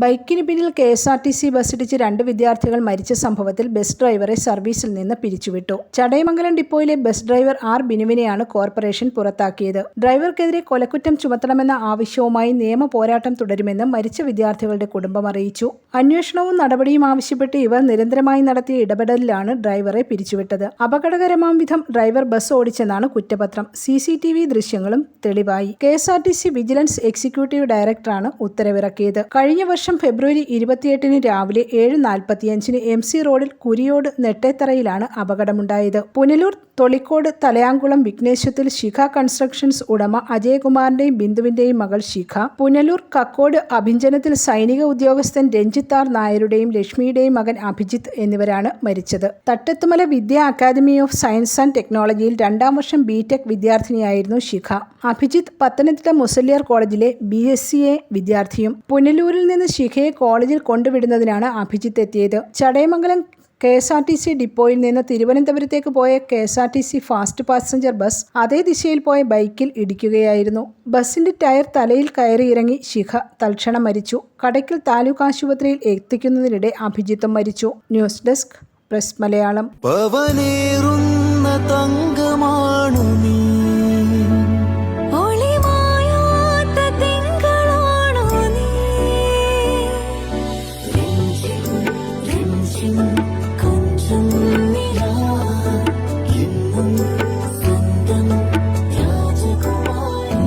ബൈക്കിന് പിന്നിൽ K S R T C ബസ്സിടിച്ച് രണ്ട് വിദ്യാർത്ഥികൾ മരിച്ച സംഭവത്തിൽ ബസ് ഡ്രൈവറെ സർവീസിൽ നിന്ന് പിരിച്ചുവിട്ടു. ചടയമംഗലം ഡിപ്പോയിലെ ബസ് ഡ്രൈവർ ആർ ബിനുവിനെയാണ് കോർപ്പറേഷൻ പുറത്താക്കിയത്. ഡ്രൈവർക്കെതിരെ കൊലക്കുറ്റം ചുമത്തണമെന്ന ആവശ്യവുമായി നിയമ പോരാട്ടം തുടരുമെന്ന് മരിച്ച വിദ്യാർത്ഥികളുടെ കുടുംബം അറിയിച്ചു. അന്വേഷണവും നടപടിയും ആവശ്യപ്പെട്ട് ഇവർ നിരന്തരമായി നടത്തിയ ഇടപെടലിലാണ് ഡ്രൈവറെ പിരിച്ചുവിട്ടത്. അപകടകരമാം വിധം ഡ്രൈവർ ബസ് ഓടിച്ചെന്നാണ് കുറ്റപത്രം. സി സി ടി വി ദൃശ്യങ്ങളും തെളിവായി. K S R T C vigilance executive ഡയറക്ടറാണ് ഉത്തരവിറക്കിയത്. കഴിഞ്ഞ വർഷം ഫെബ്രുവരി ഇരുപത്തിയെട്ടിന് രാവിലെ ഏഴ് നാൽപ്പത്തിയഞ്ചിന് എം സി റോഡിൽ കുരിയോട് നെട്ടേത്തറയിലാണ് അപകടമുണ്ടായത്. പുനലൂർ തൊളിക്കോട് തലയാങ്കുളം വിഘ്നേശ്വത്തിൽ ശിഖ കൺസ്ട്രക്ഷൻസ് ഉടമ അജയകുമാറിന്റെയും ബിന്ദുവിന്റെയും മകൾ ശിഖ പുനലൂർ കക്കോട് അഭിഞ്ജനത്തിൽ സൈനിക ഉദ്യോഗസ്ഥൻ രഞ്ജിത്താർ നായരുടെയും ലക്ഷ്മിയുടെയും മകൻ അഭിജിത്ത് എന്നിവരാണ് മരിച്ചത്. Thattathumala Vidya academy of science and ടെക്നോളജിയിൽ രണ്ടാം വർഷം ബി ടെക് വിദ്യാർത്ഥിനിയായിരുന്നു ശിഖ. അഭിജിത്ത് പത്തനംതിട്ട മുസല്ലിയാർ കോളേജിലെ ബി എസ് സി എ വിദ്യാർത്ഥിയും പുനലൂരിൽ നിന്ന് ശിഖയെ കോളേജിൽ കൊണ്ടുവിടുന്നതിനാണ് അഭിജിത്ത് എത്തിയത് Chadayamangalam K S R T C ഡിപ്പോയിൽ നിന്ന് തിരുവനന്തപുരത്തേക്ക് പോയ K S R T C fast passenger bus അതേ ദിശയിൽ പോയ ബൈക്കിൽ ഇടിക്കുകയായിരുന്നു. ബസിന്റെ ടയർ തലയിൽ കയറിയിറങ്ങി ശിഖ തൽക്ഷണം മരിച്ചു. കടയ്ക്കൽ താലൂക്ക് ആശുപത്രിയിൽ എത്തിക്കുന്നതിനിടെ അഭിജിത്തും മരിച്ചു. News desk press Malayalam.